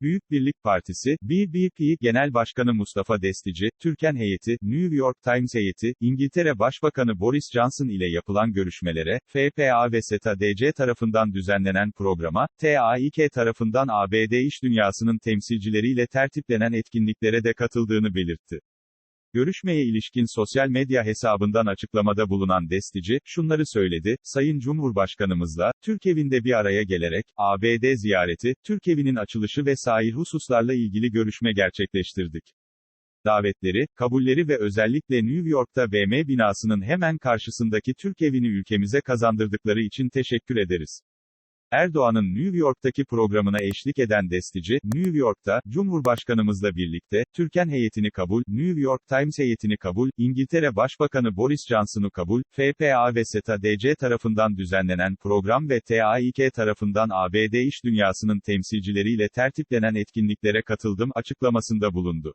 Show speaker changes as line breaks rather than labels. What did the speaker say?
Büyük Birlik Partisi, BBP Genel Başkanı Mustafa Destici, Türken heyeti, New York Times heyeti, İngiltere Başbakanı Boris Johnson ile yapılan görüşmelere, FPA ve SETA-DC tarafından düzenlenen programa, TAİK tarafından ABD iş dünyasının temsilcileriyle tertiplenen etkinliklere de katıldığını belirtti. Görüşmeye ilişkin sosyal medya hesabından açıklamada bulunan Destici, şunları söyledi, Sayın Cumhurbaşkanımızla, Türkevinde bir araya gelerek, ABD ziyareti, Türkevinin açılışı ve sair hususlarla ilgili görüşme gerçekleştirdik. Davetleri, kabulleri ve özellikle New York'ta BM binasının hemen karşısındaki Türkevini ülkemize kazandırdıkları için teşekkür ederiz. Erdoğan'ın New York'taki programına eşlik eden Destici, New York'ta, Cumhurbaşkanımızla birlikte, Türken heyetini kabul, New York Times heyetini kabul, İngiltere Başbakanı Boris Johnson'u kabul, FPA ve SETA-DC tarafından düzenlenen program ve TAİK tarafından ABD iş dünyasının temsilcileriyle tertiplenen etkinliklere katıldım açıklamasında bulundu.